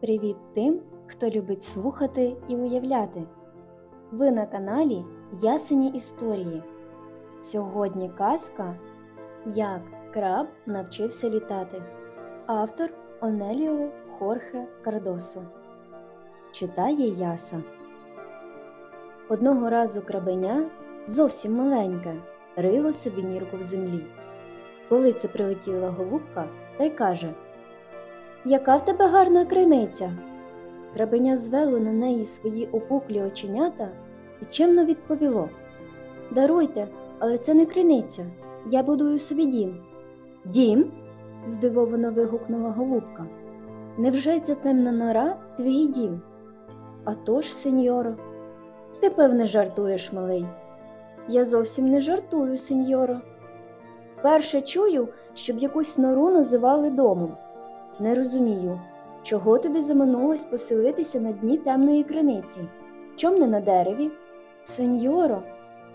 Привіт тим, хто любить слухати і уявляти. Ви на каналі Ясені Історії. Сьогодні казка Як краб навчився літати. Автор Онеліо Хорхе Кардосо. Читає Яса. Одного разу крабеня, зовсім маленьке, рило собі нірку в землі. Коли це прилетіла голубка, та й каже Яка в тебе гарна криниця? Крабеня звело на неї свої опуклі оченята і чемно відповіло Даруйте, але це не криниця. Я будую собі дім. Дім? здивовано вигукнула голубка. Невже ця темна нора твій дім? «А тож, сеньоро, ти певне жартуєш, малий. Я зовсім не жартую, сеньоро. Перше чую, щоб якусь нору називали домом. Не розумію, чого тобі заманулось поселитися на дні темної криниці? Чом не на дереві? Сеньоро,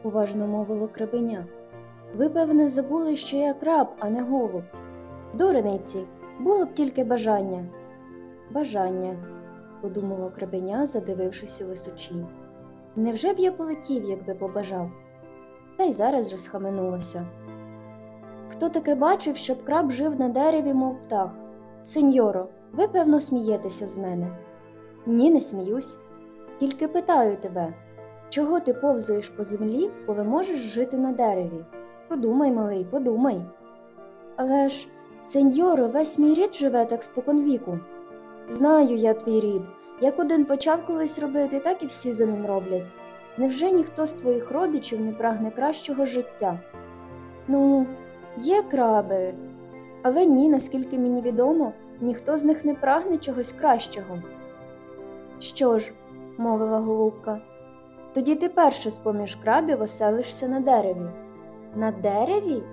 уважно мовило крабеня, ви, певне, забули, що я краб, а не голуб. Дуриниці, було б тільки бажання. Бажання, подумало крабеня, задивившись у височінь. Невже б я полетів, якби побажав? Та й зараз же схаменулося. Хто таки бачив, щоб краб жив на дереві, мов птах? Сеньоро, ви, певно, смієтеся з мене. Ні, не сміюсь. Тільки питаю тебе, чого ти повзаєш по землі, коли можеш жити на дереві? Подумай, малий, подумай. Але ж, сеньоро, весь мій рід живе так споконвіку. Знаю я твій рід. Як один почав колись робити, так і всі за ним роблять. Невже ніхто з твоїх родичів не прагне кращого життя? Ну, є краби, але ні, наскільки мені відомо, ніхто з них не прагне чогось кращого. Що ж, мовила голубка, тоді ти перше з поміж крабів оселишся на дереві. На дереві?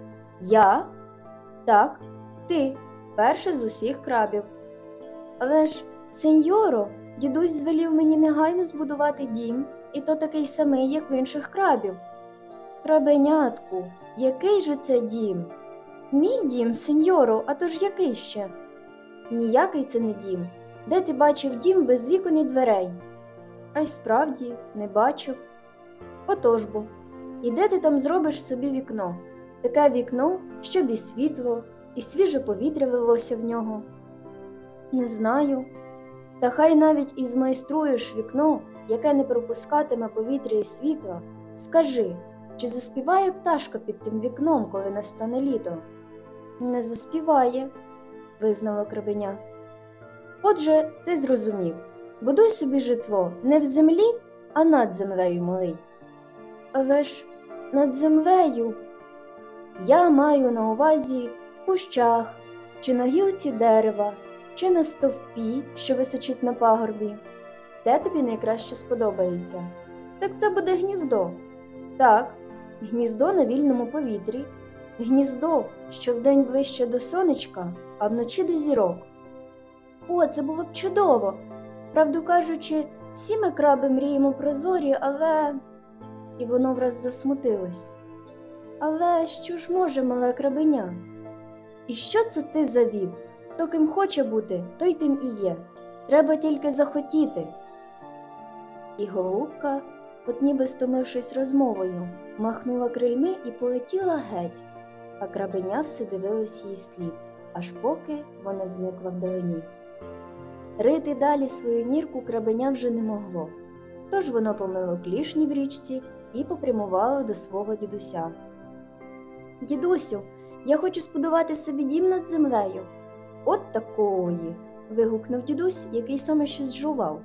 Я? Так, ти, перше з усіх крабів. Але ж, сеньоро, дідусь звелів мені негайно збудувати дім, і то такий самий, як в інших крабів. Крабенятку, який же це дім? Мій дім, сеньоро, а то ж який ще? Ніякий це не дім. Де ти бачив дім без вікон і дверей? А й справді не бачив. Отож бо, і де ти там зробиш собі вікно? Таке вікно, щоб і світло, і свіже повітря лилося в нього. Не знаю. Та хай навіть і змайструєш вікно, яке не пропускатиме повітря і світла, скажи, чи заспіває пташка під тим вікном, коли настане літо? Не заспіває, визнала крабеня. Отже, ти зрозумів будуй собі житло не в землі, а над землею малий. Але ж над землею я маю на увазі в кущах, чи на гілці дерева, чи на стовпі, що височить на пагорбі. Де тобі найкраще сподобається? Так це буде гніздо. Так, гніздо на вільному повітрі, гніздо, що вдень ближче до сонечка, а вночі до зірок. О, це було б чудово. Правду кажучи, всі ми краби мріємо про зорі, але. І воно враз засмутилось. Але що ж може мале крабеня? І що це ти завів? Хто ким хоче бути, той тим і є. Треба тільки захотіти. І голубка, от ніби стомившись розмовою, махнула крильми і полетіла геть, а крабеня все дивилось їй вслід, аж поки вона зникла вдалині. Рити далі свою нірку крабеня вже не могло, тож воно помило клішні в річці і попрямувало до свого дідуся. Дідусю, я хочу збудувати собі дім над землею. От такої. вигукнув дідусь, який саме щось жував.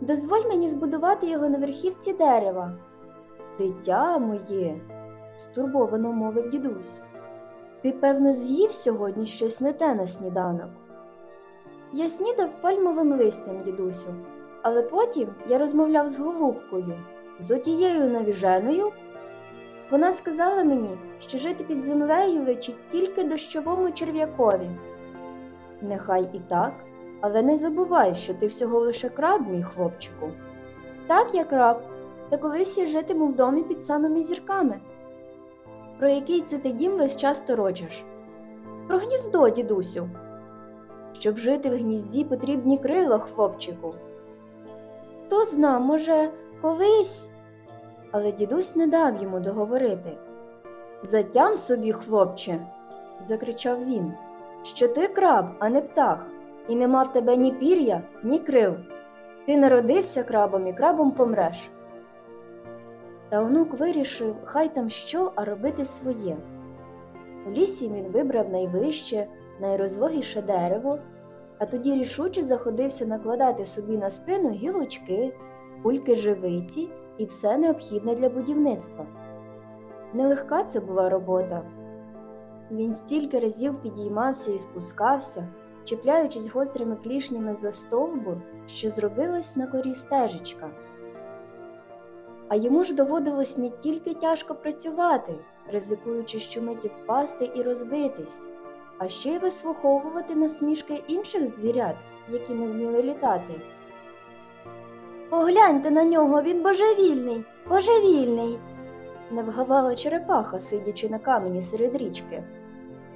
Дозволь мені збудувати його на верхівці дерева. Дитя моє, стурбовано мовив дідусь. Ти, певно, з'їв сьогодні щось не те на сніданок. Я снідав пальмовим листям, дідусю, але потім я розмовляв з голубкою, з отією навіженою. Вона сказала мені, що жити під землею личить тільки дощовому черв'якові. Нехай і так, але не забувай, що ти всього лише краб, мій хлопчику. Так, я краб, та колись я житиму в домі під самими зірками. Про який це ти дім весь час торочиш? Про гніздо, дідусю. Щоб жити в гнізді, потрібні крила, хлопчику. Хто зна, може, колись. Але дідусь не дав йому договорити. Затям собі, хлопче, закричав він, що ти краб, а не птах, і нема в тебе ні пір'я, ні крил. Ти народився крабом і крабом помреш. Та онук вирішив, хай там що, а робити своє. У лісі він вибрав найвище, найрозлогіше дерево, а тоді рішуче заходився накладати собі на спину гілочки, кульки живиці і все необхідне для будівництва. Нелегка це була робота. Він стільки разів підіймався і спускався, чіпляючись гострими клішнями за стовбур, що зробилась на корі стежечка. А йому ж доводилось не тільки тяжко працювати, ризикуючи щомиті впасти і розбитись, а ще й вислуховувати насмішки інших звірят, які не вміли літати. Погляньте на нього, він божевільний, божевільний, не вгавала черепаха, сидячи на камені серед річки.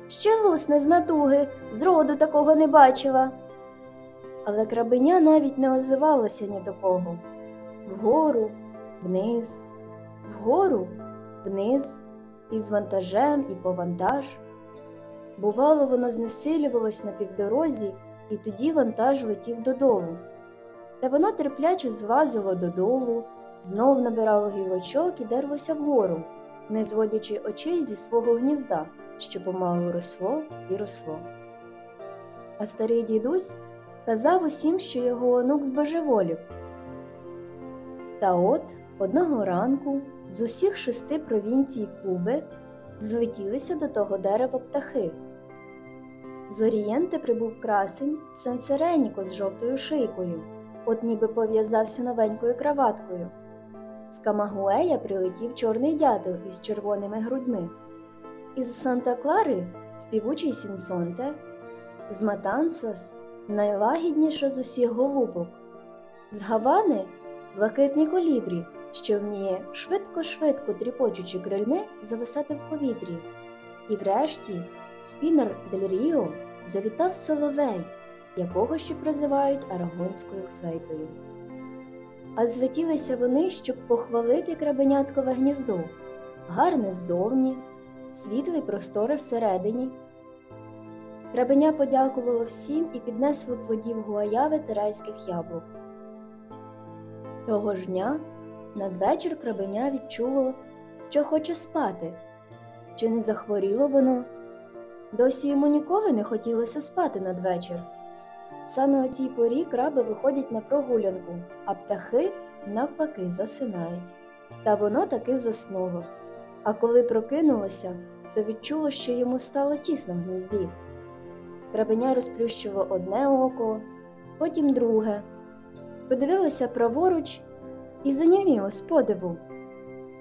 Ще лусне з натуги, зроду такого не бачила. Але крабеня навіть не озивалося ні до кого. Вгору, вниз, вгору, вниз, і з вантажем, і по вантаж. Бувало, воно знесилювалось на півдорозі, і тоді вантаж летів додолу. Та воно терпляче звазило додолу, знов набирало гілочок і дерлося вгору, не зводячи очей зі свого гнізда, що помалу росло і росло. А старий дідусь казав усім, що його онук збожеволів. Та от одного ранку з усіх шести провінцій Куби злетілися до того дерева птахи. З Орієнти прибув красень Сенсереніко з жовтою шийкою, от ніби пов'язався новенькою краваткою. З Камагуея прилетів чорний дятел із червоними грудьми. Із Санта Клари співучий Сінсонте, з Матансас найлагідніша з усіх голубок, з Гавани блакитний колібрі, що вміє швидко-швидко тріпочучи крильми зависати в повітрі. І врешті спінер Дель Ріо завітав соловей, якого ще прозивають арагонською флейтою. А злетілися вони, щоб похвалити крабеняткове гніздо, гарне ззовні, світлий простори всередині. Крабеня подякувало всім і піднесло плодів гуаяви та райських яблук. Того ж дня надвечір крабеня відчуло, що хоче спати. Чи не захворіло воно? Досі йому ніколи не хотілося спати надвечір. Саме о цій порі краби виходять на прогулянку, а птахи навпаки засинають. Та воно таки заснуло. А коли прокинулося, то відчуло, що йому стало тісно в гнізді. Крабеня розплющило одне око, потім друге, подивилося праворуч і заніміло з подиву.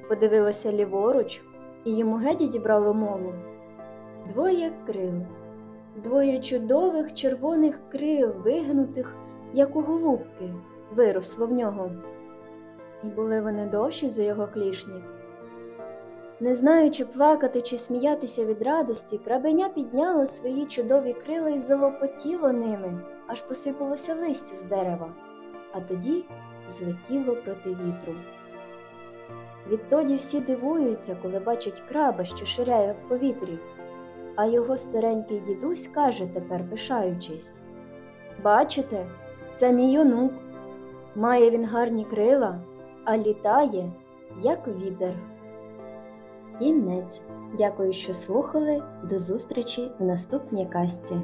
Подивилося ліворуч, і йому геть дібрало мову. Двоє крил, двоє чудових червоних крил, вигнутих, як у голубки, виросло в нього. І були вони довші за його клішні. Не знаючи плакати чи сміятися від радості, крабеня підняло свої чудові крила і залопотіло ними, аж посипалося листя з дерева, а тоді злетіло проти вітру. Відтоді всі дивуються, коли бачать краба, що ширяє в повітрі, а його старенький дідусь каже тепер, пишаючись Бачите, це мій онук. Має він гарні крила, а літає, як вітер. Кінець. Дякую, що слухали. До зустрічі в наступній касті.